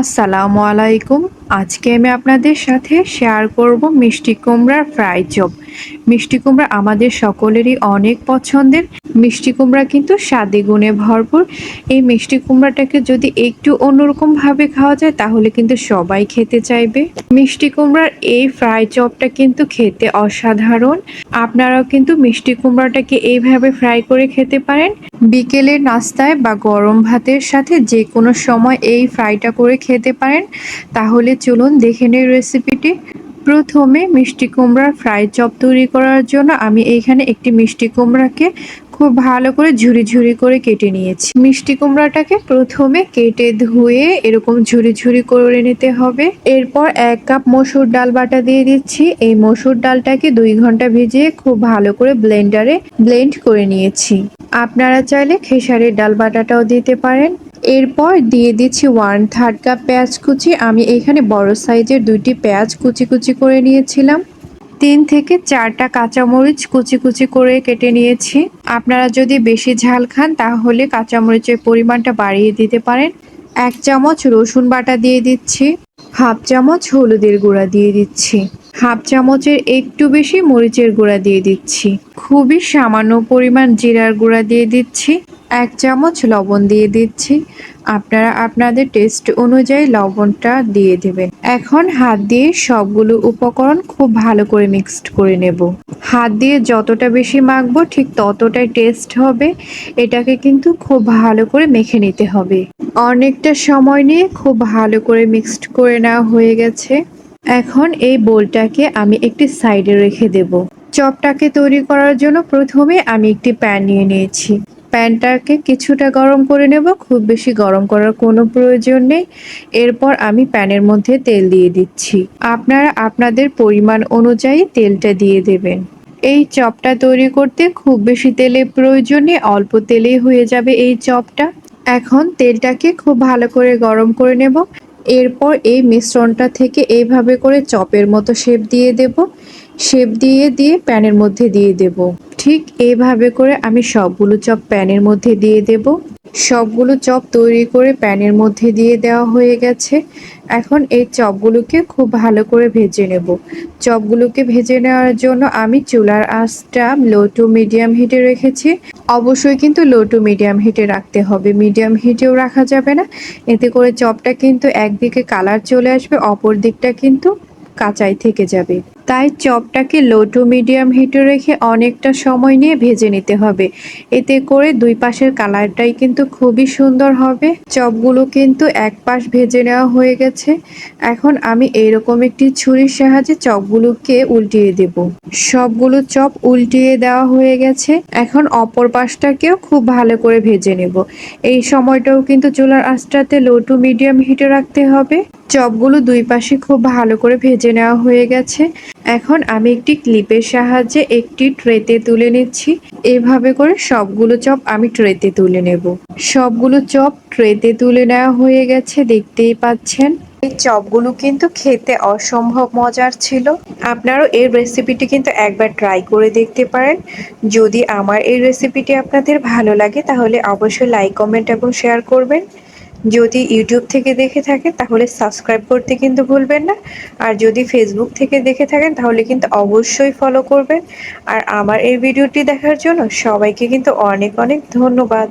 আসসালামু আলাইকুম। আজকে আমি আপনাদের সাথে শেয়ার করব মিষ্টি কুমড়ার ফ্রাই চপ। মিষ্টি কুমড়া আমাদের সকলেরই অনেক পছন্দের। মিষ্টি কুমড়া কিন্তু স্বাদে গুণে ভরপুর। এই মিষ্টি কুমড়াটাকে যদি একটু অন্যরকমভাবে খাওয়া যায়, তাহলে কিন্তু সবাই খেতে চাইবে। মিষ্টি কুমড়ার এই ফ্রাই চপটা কিন্তু খেতে অসাধারণ। আপনারাও কিন্তু মিষ্টি কুমড়াটাকে এইভাবে ফ্রাই করে খেতে পারেন। বিকেলের নাস্তায় বা গরম ভাতের সাথে যে কোনো সময় এই ফ্রাইটা করে খেতে পারেন। তাহলে চলুন দেখে নিই রেসিপিটি প্রথমে মিষ্টি কুমড়ার ফ্রাই চপ তৈরি করার জন্য আমি এইখানে একটি মিষ্টি কুমড়াকে খুব ভালো করে ঝুরি ঝুরি করে কেটে নিয়েছি। মিষ্টি কুমড়াটাকে প্রথমে কেটে ধুয়ে এরকম ঝুরি ঝুরি করে নিতে হবে। এরপর এক কাপ মসুর ডাল বাটা দিয়ে দিচ্ছি। এই মসুর ডালটাকে দুই ঘণ্টা ভিজিয়ে খুব ভালো করে ব্লেন্ডারে ব্লেন্ড করে নিয়েছি। আপনারা চাইলে খেসারির ডাল বাটাটাও দিতে পারেন। এরপর দিয়ে দিচ্ছি ওয়ান থার্ড কাপ পেঁয়াজ কুচি। আমি এখানে বড় সাইজের দুইটি পেঁয়াজ কুচি কুচি করে নিয়েছিলাম। তিন থেকে চারটা কাঁচামরিচ কুচি কুচি করে কেটে নিয়েছি। আপনারা যদি বেশি ঝাল খান, তাহলে কাঁচামরিচের পরিমাণটা বাড়িয়ে দিতে পারেন। এক চামচ রসুন বাটা দিয়ে দিচ্ছি। হাফ চামচ হলুদের গুঁড়া দিয়ে দিচ্ছি। হাফ চামচের একটু বেশি মরিচের গুঁড়া দিয়ে দিচ্ছি। খুবই সামান্য পরিমাণ জিরার গুঁড়া দিয়ে দিচ্ছি। এক চামচ লবণ দিয়ে দিচ্ছি। আপনারা আপনাদের টেস্ট অনুযায়ী লবণটা দিয়ে দেবেন। এখন হাত দিয়ে সবগুলো উপকরণ খুব ভালো করে মিক্সড করে নেব। হাত দিয়ে যতটা বেশি মাখবো ঠিক ততটাই টেস্ট হবে। এটাকে কিন্তু খুব ভালো করে মেখে নিতে হবে। অনেকটা সময় নিয়ে খুব ভালো করে মিক্সড করে নেওয়া হয়ে গেছে। এখন এই বোলটাকে আমি একটি সাইডে রেখে দেব। চপটাকে তৈরি করার জন্য প্রথমে আমি একটি প্যান নিয়ে নিয়েছি। প্যানটাকে কিছুটা গরম করে নেব, খুব বেশি গরম করার কোনো প্রয়োজন নেই। এরপর আমি প্যানের মধ্যে তেল দিয়ে দিচ্ছি। আপনারা আপনাদের পরিমাণ অনুযায়ী তেলটা দিয়ে দেবেন। এই চপটা তৈরি করতে খুব বেশি তেলের প্রয়োজন নেই, অল্প তেলেই হয়ে যাবে এই চপটা। এখন তেলটাকে খুব ভালো করে গরম করে নেব। এরপর এই মিশ্রণটা থেকে এইভাবে করে চপের মতো শেপ দিয়ে দেব। শেপ দিয়ে দিয়ে প্যানের মধ্যে দিয়ে দেব। ঠিক এইভাবে করে আমি সবগুলো চপ প্যানের মধ্যে দিয়ে দেব। সবগুলো চপ তৈরি করে প্যানের মধ্যে দিয়ে দেওয়া হয়ে গেছে। এখন এই চপগুলোকে খুব ভালো করে ভেজে নেব। চপগুলোকে ভেজে নেওয়ার জন্য আমি চুলার আঁচটা লো টু মিডিয়াম হিটে রেখেছি। অবশ্যই কিন্তু লো টু মিডিয়াম হিটে রাখতে হবে। মিডিয়াম হিটেও রাখা যাবে না। এতে করে চপটা কিন্তু একদিকে কালার চলে আসবে, অপর দিকটা কিন্তু কাঁচাই থেকে যাবে। তাই চপটাকে লো টু মিডিয়াম হিটে রেখে অনেকটা সময় নিয়ে ভেজে নিতে হবে। এতে করে দুই পাশের কালারটাই কিন্তু খুবই সুন্দর হবে। চপগুলো কিন্তু এক পাশ ভেজে নেওয়া হয়ে গেছে। এখন আমি এইরকম একটি ছুরির সাহায্যে চপগুলোকে উল্টিয়ে দেব। সবগুলো চপ উল্টিয়ে দেওয়া হয়ে গেছে। এখন অপর পাশটাকেও খুব ভালো করে ভেজে নেব। এই সময়টাও কিন্তু চুলার আঁচটাতে লো টু মিডিয়াম হিটে রাখতে হবে। চপগুলো দুই পাশে খুব ভালো করে ভেজে নেওয়া হয়ে গেছে। এখন আমি একটি ক্লিপের সাহায্যে একটি ট্রেতে তুলে নিচ্ছি। এভাবে করে সবগুলো চপ আমি ট্রেতে তুলে নেব। সবগুলো চপ ট্রেতে তুলে নেওয়া হয়ে গেছে, দেখতেই পাচ্ছেন। এই চপগুলো কিন্তু খেতে অসম্ভব মজার ছিল। আপনারও এই রেসিপিটি কিন্তু একবার ট্রাই করে দেখতে পারেন। যদি আমার এই রেসিপিটি আপনাদের ভালো লাগে, তাহলে অবশ্যই লাইক, কমেন্ট এবং শেয়ার করবেন। যদি ইউটিউব থেকে দেখে থাকেন, তাহলে সাবস্ক্রাইব করতে কিন্তু ভুলবেন না। আর যদি ফেসবুক থেকে দেখে থাকেন, তাহলে কিন্তু অবশ্যই ফলো করবেন। আর আমার এই ভিডিওটি দেখার জন্য সবাইকে কিন্তু অনেক অনেক ধন্যবাদ।